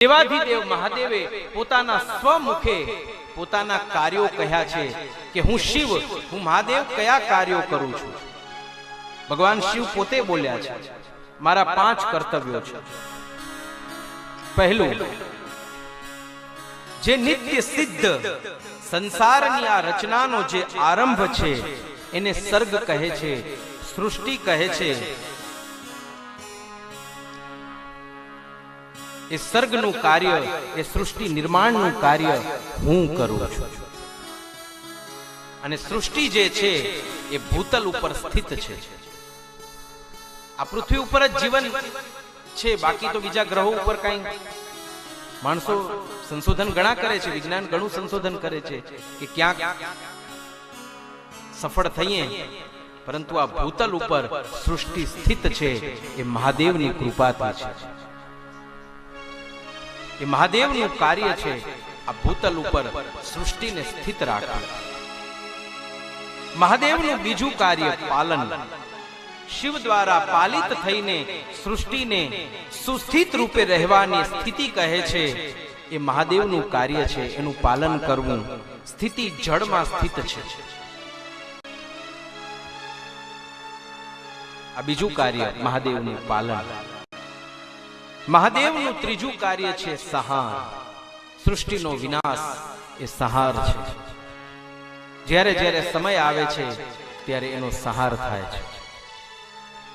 દેવાધિદેવ મહાદેવે પોતાના સ્વમુખે પોતાના કાર્યો કહ્યા છે કે હું શિવ, હું મહાદેવ કયા કાર્યો કરું છું? ભગવાન શિવ પોતે બોલ્યા છે, મારા પાંચ કર્તવ્યો છે. પહેલું, જે નિત્ય સિદ્ધ સંસારની આ રચનાનો જે આરંભ છે, એને સર્ગ કહે છે, સૃષ્ટિ કહે છે એ સર્ગનું કાર્ય, એ સૃષ્ટિ નિર્માણનું કાર્ય હું કરું છું. અને સૃષ્ટિ જે છે, એ ભૂતલ ઉપર સ્થિત છે. આ પૃથ્વી ઉપર જ જીવન છે, બાકી તો બીજા ગ્રહો ઉપર કઈ. માણસો સંશોધન ઘણા કરે છે, વિજ્ઞાન ઘણું સંશોધન કરે છે કે ક્યાંક સફળ થઈએ, પરંતુ આ ભૂતલ ઉપર સૃષ્ટિ સ્થિત છે, એ મહાદેવની કૃપાથી છે. એ મહાદેવનું કાર્ય છે આ ભૂતલ ઉપર સૃષ્ટિને સ્થિત રાખવું. મહાદેવનું બીજું કાર્ય પાલન. શિવ દ્વારા પાલિત થઈને સૃષ્ટિને સુસ્થિત રૂપે રહેવાની સ્થિતિ કહે છે. એ મહાદેવનું કાર્ય છે, એનું પાલન કરવું. સ્થિતિ જળમાં સ્થિત છે. આ બીજું કાર્ય મહાદેવનું પાલન. મહાદેવનું ત્રીજું કાર્ય છે સહાર. સૃષ્ટિનો વિનાશ એ સહાર છે. જ્યારે જ્યારે સમય આવે છે, ત્યારે એનો સહાર થાય છે.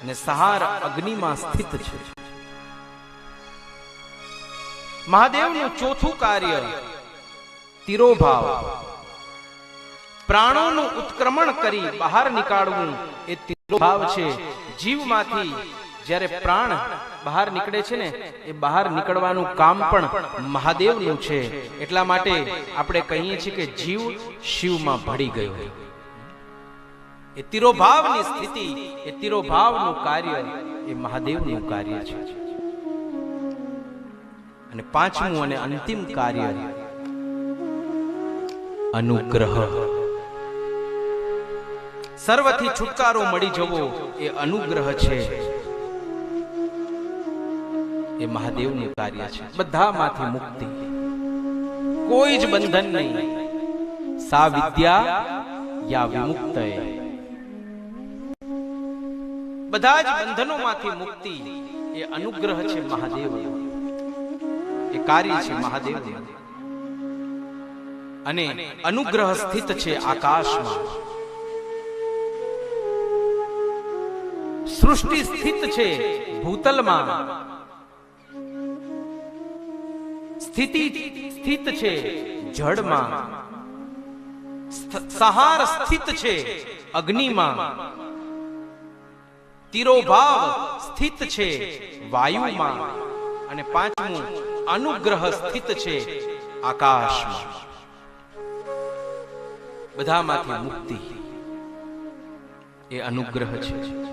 અને સહાર અગ્નિમાં સ્થિત છે. મહાદેવનું ચોથું કાર્ય તિરોભાવ. પ્રાણોનું ઉત્ક્રમણ કરી બહાર નીકાળવું એ તિરોભાવ છે. જીવમાંથી જ્યારે પ્રાણ બહાર નીકળે છે ને, એ બહાર નીકળવાનું કામ પણ મહાદેવનું છે. એટલા માટે આપણે કહીએ છીએ કે જીવ શિવમાં ભળી ગયો એ તિરોભાવની સ્થિતિ, એ તિરોભાવનું કાર્ય, એ મહાદેવનું કાર્ય છે. અને પાંચમું અને અંતિમ કાર્ય, અનુગ્રહ. સર્વથી છુટકારો મળી જવો એ અનુગ્રહ છે. એ મહાદેવનું કાર્ય છે. બધામાંથી મુક્તિ. કોઈ જ બંધન નહીં. સા વિદ્યા યા વિમુક્ત બધા જ બંધનોમાંથી મુક્તિ એ અનુગ્રહ છે મહાદેવ એ કાર્ય છે મહાદેવ અને અનુગ્રહ સ્થિત છે આકાશમાં. સૃષ્ટિ સ્થિત છે ભૂતલમાં. સ્થિતિ સ્થિત છે, જળમાં. સહાર સ્થિત છે, અગ્નિમાં. તિરોભાવ સ્થિત છે, વાયુમાં. અને પાંચમું, અનુગ્રહ સ્થિત છે, આકાશમાં. બધામાંથી મુક્તિ એ અનુગ્રહ છે.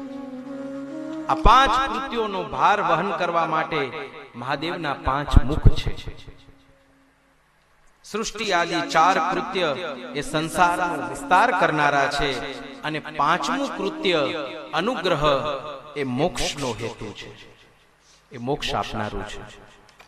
આ પાંચ કૃત્યોનો ભાર વહન કરવા માટે મહાદેવના પાંચ મુખ છે. સૃષ્ટિ આદિ ચાર કૃત્ય એ સંસારનો વિસ્તાર કરનારા છે અને પાંચમું કૃત્ય અનુગ્રહ એ મોક્ષનો હેતુ છે. એ મોક્ષ આપનારું છે.